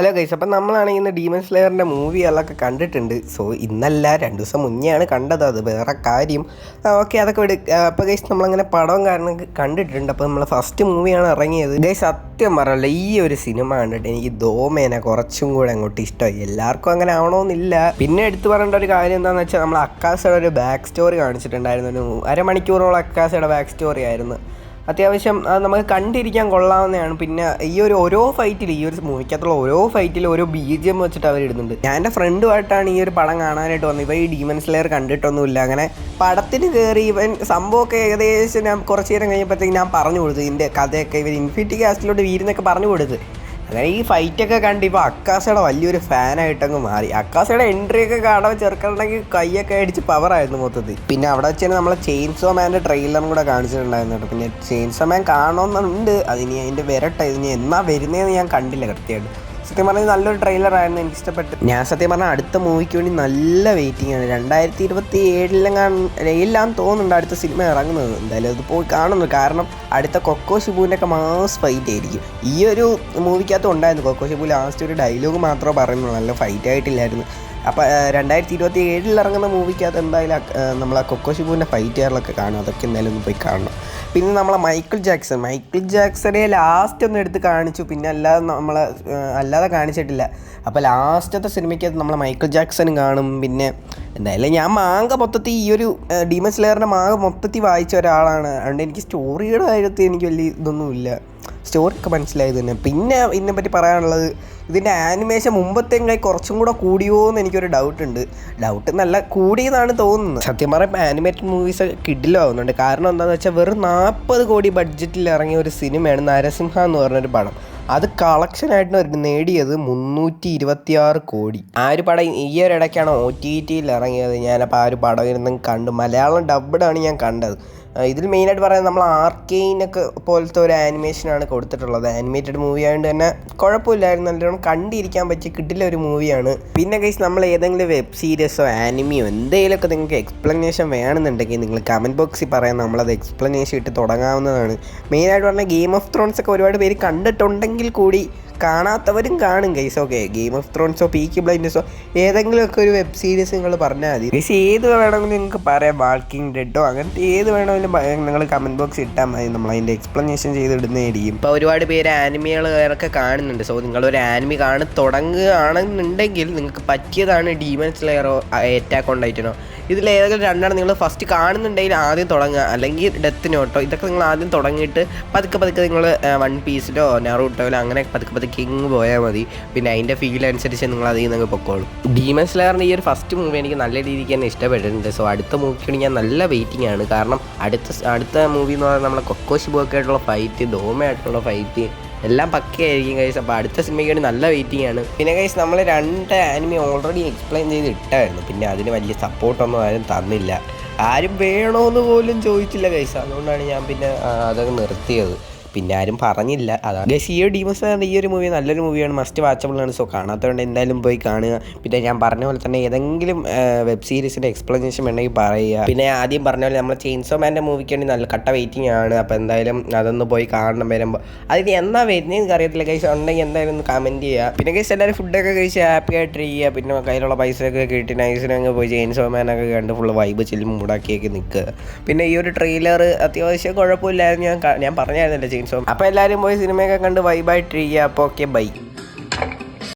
Hello guys അപ്പം നമ്മളാണെങ്കിൽ ഇന്ന് ഡീമൻ സ്ലെയറിന്റെ മൂവി എല്ലാം കണ്ടിട്ടുണ്ട്. സോ ഇന്നല്ല രണ്ട് ദിവസം മുന്നെയാണ് കണ്ടത്. അത് വേറെ കാര്യം. ഓക്കെ അതൊക്കെ വിട്. അപ്പോൾ ഗൈസ് നമ്മളങ്ങനെ പടവും കാരണം കണ്ടിട്ടുണ്ട്. അപ്പോൾ നമ്മൾ ഫസ്റ്റ് മൂവിയാണ് ഇറങ്ങിയത്. ഗൈസ് സത്യം പറയല്ല ഈ ഒരു സിനിമ കണ്ടിട്ട് എനിക്ക് ദോമേനെ കുറച്ചും കൂടെ അങ്ങോട്ട് ഇഷ്ടമായി. എല്ലാവർക്കും അങ്ങനെ ആവണമെന്നില്ല പിന്നെ എടുത്തു പറയേണ്ട ഒരു കാര്യം എന്താണെന്ന് വെച്ചാൽ നമ്മൾ അക്കാസയുടെ ഒരു ബാക്ക് സ്റ്റോറി കാണിച്ചിട്ടുണ്ടായിരുന്നു. ഒരു അരമണിക്കൂറോളം അക്കാസയുടെ ബാക്ക് സ്റ്റോറി ആയിരുന്നു. അത്യാവശ്യം അത് നമുക്ക് കണ്ടിരിക്കാൻ കൊള്ളാവുന്നതാണ്. പിന്നെ ഈ ഒരു ഓരോ ഫൈറ്റിൽ ഈ ഒരു മൂവിക്കകത്തുള്ള ഓരോ ഫൈറ്റിൽ ഓരോ ബി ജി എം വെച്ചിട്ട് അവർ ഇടുന്നുണ്ട്. ഞാൻ എന്റെ ഫ്രണ്ടുമായിട്ടാണ് ഈ ഒരു പടം കാണാനായിട്ട് വന്നത്. ഇവ ഈ ഡീമൻസ് ലെയർ കണ്ടിട്ടൊന്നുമില്ല. അങ്ങനെ പടത്തിന് കയറി ഇവൻ സംഭവമൊക്കെ ഏകദേശം ഞാൻ കുറച്ച് നേരം കഴിഞ്ഞപ്പോഴത്തേക്ക് ഞാൻ പറഞ്ഞു കൊടുത്തു. ഇതിന്റെ കഥയൊക്കെ ഇവർ ഇൻഫിനിറ്റി കാസ്റ്റിലോട്ട് വീരുന്നൊക്കെ പറഞ്ഞു കൊടുത്ത്. അങ്ങനെ ഈ ഫൈറ്റൊക്കെ കണ്ട് ഇപ്പോൾ അക്കാസയുടെ വലിയൊരു ഫാനായിട്ടങ്ങ് മാറി. അക്കാസയുടെ എൻട്രി ഒക്കെ കാണാൻ ചെറുക്കണമെങ്കിൽ കൈയൊക്കെ അടിച്ച് പവറായിരുന്നു മൊത്തത്തിൽ. പിന്നെ അവിടെ വെച്ച് തന്നെ നമ്മളെ ചെയിൻസോ മാന്റെ ട്രെയിലറും കൂടെ കാണിച്ചിട്ടുണ്ടായിരുന്നു കേട്ടോ. പിന്നെ ചെയിൻസോ മാൻ കാണണമെന്നുണ്ട് അതിനി അതിന്റെ വരട്ടെ. ഇനി എന്നാ വരുന്നതെന്ന് ഞാൻ കണ്ടില്ല കൃത്യമായിട്ട് സത്യം പറഞ്ഞാൽ നല്ലൊരു ട്രെയിലർ ആയിരുന്നു എനിക്ക് ഇഷ്ടപ്പെട്ടു ഞാൻ സത്യം പറഞ്ഞാൽ അടുത്ത മൂവിക്ക് വേണ്ടി നല്ല വെയിറ്റിംഗ് ആണ്. രണ്ടായിരത്തി ഇരുപത്തി ഏഴിലെങ്ങാണ് എല്ലാം തോന്നുന്നുണ്ട് അടുത്ത സിനിമ ഇറങ്ങുന്നത്. എന്തായാലും അത് പോയി കാണുന്നു. കാരണം അടുത്ത കൊക്കോ ഷിബുവിന്റെ ഒക്കെ മാസ് ഫൈറ്റ് ആയിരിക്കും. ഈ ഒരു മൂവിക്കകത്ത് ഉണ്ടായിരുന്നു. കൊക്കോ ഷിബു ലാസ്റ്റ് ഒരു ഡയലോഗ് മാത്രമേ പറയുന്നുള്ളൂ. നല്ല ഫൈറ്റ് ആയിട്ടില്ലായിരുന്നു. അപ്പോൾ രണ്ടായിരത്തി ഇരുപത്തി ഏഴിൽ ഇറങ്ങുന്ന മൂവിക്കകത്ത് എന്തായാലും നമ്മൾ ആ കൊക്കോ ഷിബുവിന്റെ ഫൈറ്റുകളിലൊക്കെ കാണും. അതൊക്കെ എന്തായാലും ഒന്ന് പോയി കാണണം. പിന്നെ നമ്മളെ മൈക്കിൾ ജാക്സൺ മൈക്കിൾ ജാക്സനെ ലാസ്റ്റ് ഒന്ന് എടുത്ത് കാണിച്ചു. പിന്നെ അല്ലാതെ നമ്മളെ അല്ലാതെ കാണിച്ചിട്ടില്ല. അപ്പോൾ ലാസ്റ്റത്തെ സിനിമയ്ക്കകത്ത് നമ്മളെ മൈക്കിൾ ജാക്സൺ കാണും. പിന്നെ എന്തായാലും ഞാൻ മാങ്ക മൊത്തത്തിൽ ഈ ഒരു ഡീമൻ സ്ലെയറിന്റെ മാങ്ക മൊത്തത്തിൽ വായിച്ച ഒരാളാണ്. അതുകൊണ്ട് എനിക്ക് സ്റ്റോറിയുടെ കാര്യത്തിൽ എനിക്ക് വലിയ ഇതൊന്നുമില്ല. സ്റ്റോറി ഒക്കെ മനസ്സിലായത് തന്നെ. പിന്നെ ഇതിനെ പറ്റി പറയാനുള്ളത് ഇതിന്റെ ആനിമേഷൻ മുമ്പത്തെങ്കിൽ കുറച്ചും കൂടെ കൂടിയോ എന്ന് എനിക്കൊരു ഡൗട്ട് ഉണ്ട് ഡൗട്ട് നല്ല കൂടിയെന്നാണ് തോന്നുന്നത്. സത്യം പറയുമ്പോൾ ആനിമേറ്റഡ് മൂവീസ് കിഡിലാവുന്നുണ്ട് കാരണം എന്താണെന്ന് വെച്ചാൽ വെറും നാൽപ്പത് കോടി ബഡ്ജറ്റിൽ ഇറങ്ങിയ ഒരു സിനിമയാണ് നരസിംഹ എന്ന് പറഞ്ഞൊരു പടം. അത് കളക്ഷനായിട്ട് അവർക്ക് നേടിയത് മുന്നൂറ്റി ഇരുപത്തി ആറ് കോടി. ആ ഒരു പടം ഈ ഒരു ഇടയ്ക്കാണ് ഒ ടി ടിയിൽ ഇറങ്ങിയത്. ഞാനപ്പോൾ ആ ഒരു പടം ഇരുന്നും കണ്ടു. മലയാളം ഡബ്ഡാണ് ഞാൻ കണ്ടത്. ഇതിൽ മെയിനായിട്ട് പറയുന്നത് നമ്മൾ ആർക്കെയിനൊക്കെ പോലത്തെ ഒരു ആനിമേഷനാണ് കൊടുത്തിട്ടുള്ളത്. ആനിമേറ്റഡ് മൂവി ആയതുകൊണ്ട് തന്നെ കുഴപ്പമില്ലായിരുന്നു. നല്ലോണം കണ്ടിരിക്കാൻ പറ്റിയ കിട്ടില്ല ഒരു മൂവിയാണ് പിന്നെ ഗൈസ് നമ്മൾ ഏതെങ്കിലും വെബ് സീരീസോ ആനിമിയോ എന്തെങ്കിലുമൊക്കെ നിങ്ങൾക്ക് എക്സ്പ്ലനേഷൻ വേണമെന്നുണ്ടെങ്കിൽ നിങ്ങൾ കമന്റ് ബോക്സിൽ പറയാൻ നമ്മളത് എക്സ്പ്ലനേഷൻ ഇട്ട് തുടങ്ങാവുന്നതാണ്. മെയിനായിട്ട് പറഞ്ഞാൽ ഗെയിം ഓഫ് ത്രോൺസ് ഒക്കെ ഒരുപാട് പേര് കണ്ടിട്ടുണ്ടെങ്കിൽ കൂടി കാണാത്തവരും കാണും ഗൈസ് ഓക്കെ ഗെയിം ഓഫ് ത്രോൺസോ പീക്ക് ബ്ലൈൻഡേഴ്സോ ഏതെങ്കിലുമൊക്കെ ഒരു വെബ് സീരീസ് നിങ്ങൾ പറഞ്ഞാൽ മതി. ഗൈസ് ഏത് വേണമെങ്കിലും നിങ്ങൾക്ക് പറയാം. വാൾക്കിംഗ് ഡെഡോ അങ്ങനത്തെ ഏത് വേണമെങ്കിലും നിങ്ങൾ കമന്റ് ബോക്സ് ഇട്ടാൽ മതി. നമ്മൾ അതിന്റെ എക്സ്പ്ലനേഷൻ ചെയ്തിടുന്നതായിരിക്കും. ഇപ്പോൾ ഒരുപാട് പേര് ആനിമികളൊക്കെ കാണുന്നുണ്ട്. സോ നിങ്ങളൊരു ആനിമി കാണി തുടങ്ങുകയാണെന്നുണ്ടെങ്കിൽ നിങ്ങൾക്ക് പറ്റിയതാണ് ഡീമൻസ് ലെയറോ അറ്റാക്ക് ഉണ്ടായിട്ടോ ഇതിൽ ഏതെങ്കിലും രണ്ടാണ് നിങ്ങൾ ഫസ്റ്റ് കാണുന്നുണ്ടെങ്കിൽ ആദ്യം തുടങ്ങുക. അല്ലെങ്കിൽ ഡെത്ത് നോട്ടോ ഇതൊക്കെ നിങ്ങൾ ആദ്യം തുടങ്ങിയിട്ട് പതുക്കെ പതുക്കെ നിങ്ങൾ വൺ പീസിലോ നെറൂട്ടോയിലോ അങ്ങനെ പതുക്കെ പതുക്കെ ഇങ്ങ് പോയാൽ മതി. പിന്നെ അതിന്റെ ഫീൽ അനുസരിച്ച് നിങ്ങൾ അതിൽ നിന്ന് പൊക്കോളും. ഡീമൻ സ്ലെയറിന്റെ ഈ ഒരു ഫസ്റ്റ് മൂവി എനിക്ക് നല്ല രീതിക്ക് തന്നെ ഇഷ്ടപ്പെട്ടിട്ടുണ്ട്. സോ അടുത്ത മൂവിക്കാണ് ഞാൻ നല്ല വെയിറ്റിംഗ് ആണ്. കാരണം അടുത്ത അടുത്ത മൂവി എന്ന് പറഞ്ഞാൽ നമ്മളെ കൊക്കോശിബു ബോക്കായിട്ടുള്ള ഫൈറ്റ് ഡോമയായിട്ടുള്ള ഫൈറ്റ് എല്ലാം പക്കയായിരിക്കും കൈസ് അപ്പോൾ അടുത്ത സിനിമയ്ക്ക് വേണ്ടി നല്ല വെയിറ്റിംഗ് ആണ്. പിന്നെ കൈസ് നമ്മൾ രണ്ട് ആനിമി ഓൾറെഡി എക്സ്പ്ലെയിൻ ചെയ്ത് ഇട്ടായിരുന്നു. പിന്നെ അതിന് വലിയ സപ്പോർട്ടൊന്നും ആരും തന്നില്ല. ആരും വേണോന്ന് പോലും ചോദിച്ചില്ല കൈസ് അതുകൊണ്ടാണ് ഞാൻ പിന്നെ അതങ്ങ് നിർത്തിയത്. പിന്നെ ആരും പറഞ്ഞില്ല. അതാണ് ഗസ് ഈ ഒരു ഡീമസ് ഈ ഒരു മൂവി നല്ലൊരു മൂവിയാണ് മസ്റ്റ് വാച്ചബിൾ ആണ്. സോ കാണാത്തതുകൊണ്ട് എന്തായാലും പോയി കാണുക. പിന്നെ ഞാൻ പറഞ്ഞ പോലെ തന്നെ ഏതെങ്കിലും വെബ് സീരീസിന്റെ എക്സ്പ്ലനേഷൻ വേണമെങ്കിൽ പറയുക. പിന്നെ ആദ്യം പറഞ്ഞ പോലെ നമ്മൾ ചെയിൻസോ മാന്റെ മൂവിക്ക് വേണ്ടി നല്ല കട്ട വെയിറ്റിംഗ് ആണ്. അപ്പോൾ എന്തായാലും അതൊന്ന് പോയി കാണണം വരുമ്പോൾ അതിന് എന്നാ വരുന്നത് എനിക്ക് അറിയത്തില്ല കൈസ് ഉണ്ടെങ്കിൽ എന്തായാലും ഒന്ന് കമന്റ് ചെയ്യുക. പിന്നെ കൈസ് എല്ലാവരും ഫുഡൊക്കെ കഴിച്ച് ഹാപ്പി ആയിട്ട് ചെയ്യുക പിന്നെ കയ്യിലുള്ള പൈസയൊക്കെ കിട്ടി. നൈസിനങ്ങ് പോയി ചെയിൻസോ മാനൊക്കെ കണ്ട് ഫുള്ള് വൈബ് ചില്ലും മൂടാക്കിയൊക്കെ നിൽക്കുക. പിന്നെ ഈ ഒരു ട്രെയിലർ അത്യാവശ്യം കുഴപ്പമില്ലായിരുന്നു. ഞാൻ ഞാൻ പറഞ്ഞായിരുന്നല്ലോ ചെയിൻസോ അപ്പോൾ എല്ലാവരും പോയി സിനിമയൊക്കെ കണ്ട് വൈബായിട്ടിരിക്കുക അപ്പോൾ ഓക്കെ ബൈ